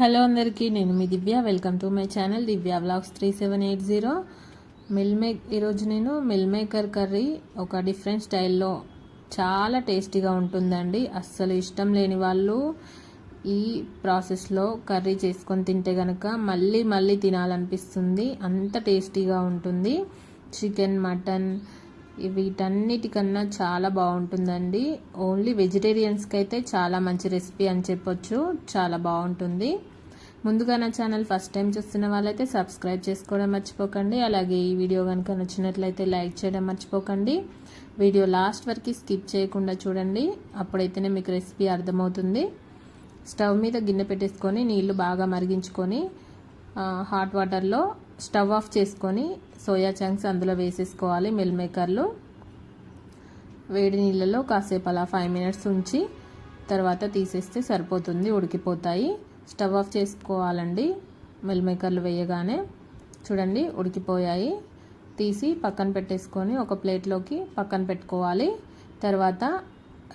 Hello అందరికీ నేను మీ Divya. Welcome to my channel Divya vlogs three seven eight zero. Meal maker ఈరోజు నేను meal maker curry ఒక different స్టైల్లో చాలా టేస్టీగా ఉంటుందండి. అస్సలు ఇష్టం లేని వాళ్ళు ఈ ప్రాసెస్లో కర్రీ చేసుకొని తింటే కనుక మళ్ళీ మళ్ళీ తినాలనిపిస్తుంది. అంత టేస్టీగా ఉంటుంది. చికెన్ మటన్ వీటన్నిటికన్నా చాలా బాగుంటుందండి. ఓన్లీ వెజిటేరియన్స్కి అయితే చాలా మంచి రెసిపీ అని చెప్పొచ్చు. చాలా బాగుంటుంది. ముందుగా నా ఛానల్ ఫస్ట్ టైం చూస్తున్న వాళ్ళైతే సబ్స్క్రైబ్ చేసుకోవడం మర్చిపోకండి. అలాగే ఈ వీడియో కనుక నచ్చినట్లయితే లైక్ చేయడం మర్చిపోకండి. వీడియో లాస్ట్ వరకు స్కిప్ చేయకుండా చూడండి. అప్పుడైతేనే మీకు రెసిపీ అర్థమవుతుంది. స్టవ్ మీద గిన్నె పెట్టేసుకొని నీళ్ళు బాగా మరిగించుకొని హాట్ వాటర్లో స్టవ్ ఆఫ్ చేసుకొని సోయా చంక్స్ అందులో వేసేసుకోవాలి మిల్ మేకర్లు. వేడి నీళ్ళలో కాసేపు అలా ఫైవ్ మినిట్స్ ఉంచి తర్వాత తీసేస్తే సరిపోతుంది ఉడికిపోతాయి. స్టవ్ ఆఫ్ చేసుకోవాలండి. మిల్ మేకర్లు వేయగానే చూడండి ఉడికిపోయాయి. తీసి పక్కన పెట్టేసుకొని ఒక ప్లేట్లోకి పక్కన పెట్టుకోవాలి. తర్వాత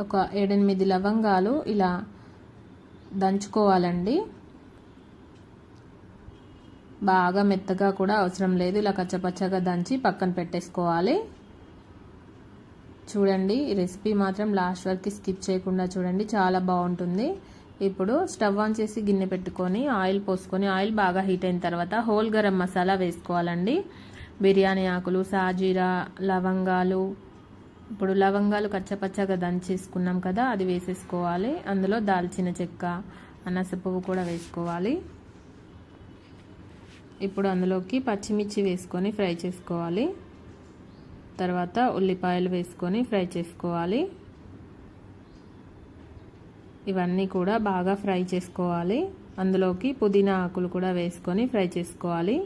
ఒక ఏడెనిమిది లవంగాలు ఇలా దంచుకోవాలండి. బాగా మెత్తగా కూడా అవసరం లేదు. ఇలా కచ్చపచ్చగా దంచి పక్కన పెట్టేసుకోవాలి. చూడండి ఈ రెసిపీ మాత్రం లాస్ట్ వరకు స్కిప్ చేయకుండా చూడండి. చాలా బాగుంటుంది. ఇప్పుడు స్టవ్ ఆన్ చేసి గిన్నె పెట్టుకొని ఆయిల్ పోసుకొని ఆయిల్ బాగా హీట్ అయిన తర్వాత హోల్ గరం మసాలా వేసుకోవాలండి. బిర్యానీ ఆకులు సాజీరా లవంగాలు. ఇప్పుడు లవంగాలు కచ్చపచ్చగా దంచేసుకున్నాం కదా అది వేసేసుకోవాలి. అందులో దాల్చిన చెక్క అనసపువ్వు కూడా వేసుకోవాలి. ఇప్పుడు అందులోకి పచ్చిమిర్చి వేసుకొని ఫ్రై చేసుకోవాలి. తర్వాత ఉల్లిపాయలు వేసుకొని ఫ్రై చేసుకోవాలి. ఇవన్నీ కూడా బాగా ఫ్రై చేసుకోవాలి. అందులోకి పుదీనా ఆకులు కూడా వేసుకొని ఫ్రై చేసుకోవాలి.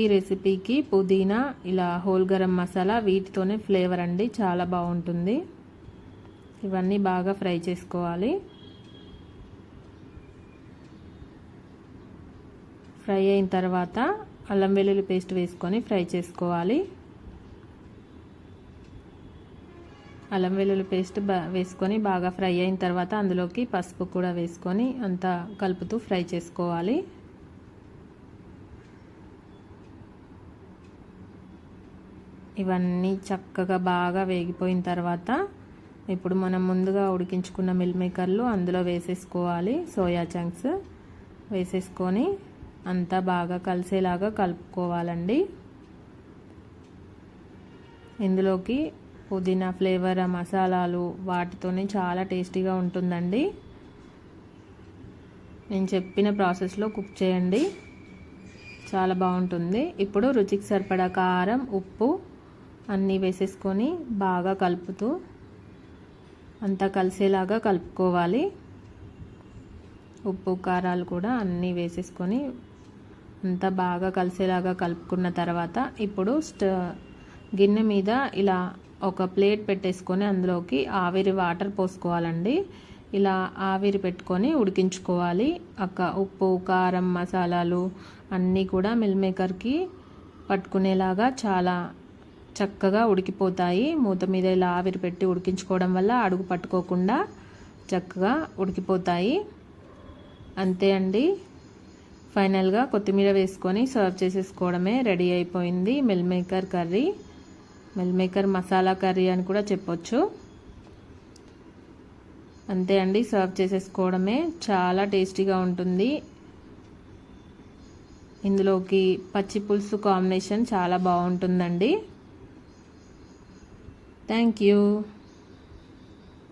ఈ రెసిపీకి పుదీనా ఇలా హోల్ గరం మసాలా వీటితోనే ఫ్లేవర్ అండి చాలా బాగుంటుంది. ఇవన్నీ బాగా ఫ్రై చేసుకోవాలి. ఫ్రై అయిన తర్వాత అల్లం వెల్లుల్లి పేస్ట్ వేసుకొని ఫ్రై చేసుకోవాలి. అల్లం వెల్లుల్లి పేస్ట్ వేసుకొని బాగా ఫ్రై అయిన తర్వాత అందులోకి పసుపు కూడా వేసుకొని అంతా కలుపుతూ ఫ్రై చేసుకోవాలి. ఇవన్నీ చక్కగా బాగా వేగిపోయిన తర్వాత ఇప్పుడు మనం ముందుగా ఉడికించుకున్న మిల్ మేకర్లు అందులో వేసేసుకోవాలి సోయా చంక్స్ వేసేసుకొని అంతా బాగా కలిసేలాగా కలుపుకోవాలండి. ఇందులోకి పుదీనా ఫ్లేవర్ మసాలాలు వాటితోనే చాలా టేస్టీగా ఉంటుందండి. నేను చెప్పిన ప్రాసెస్లో కుక్ చేయండి. చాలా బాగుంటుంది. ఇప్పుడు రుచికి సరిపడా కారం ఉప్పు అన్నీ వేసేసుకొని బాగా కలుపుతూ అంతా కలిసేలాగా కలుపుకోవాలి. ఉప్పు కారాలు కూడా అన్నీ వేసేసుకొని అంతా బాగా కలిసేలాగా కలుపుకున్న తర్వాత ఇప్పుడు గిన్నె మీద ఇలా ఒక ప్లేట్ పెట్టేసుకొని అందులోకి ఆవిరి వాటర్ పోసుకోవాలండి. ఇలా ఆవిరి పెట్టుకొని ఉడికించుకోవాలి. అక్క ఉప్పు కారం మసాలాలు అన్నీ కూడా మిల్ మేకర్కి పట్టుకునేలాగా చాలా చక్కగా ఉడికిపోతాయి. మూత మీద ఇలా ఆవిరి పెట్టి ఉడికించుకోవడం వల్ల అడుగు పట్టుకోకుండా చక్కగా ఉడికిపోతాయి. అంతే అండి. ఫైనల్గా కొత్తిమీర వేసుకొని సర్వ్ చేసేసుకోవడమే రెడీ అయిపోయింది meal maker curry. Meal maker masala curry అని కూడా చెప్పొచ్చు. అంతే అండి సర్వ్ చేసేసుకోవడమే. చాలా టేస్టీగా ఉంటుంది. ఇందులోకి పచ్చి పులుసు కాంబినేషన్ చాలా బాగుంటుందండి. Thank you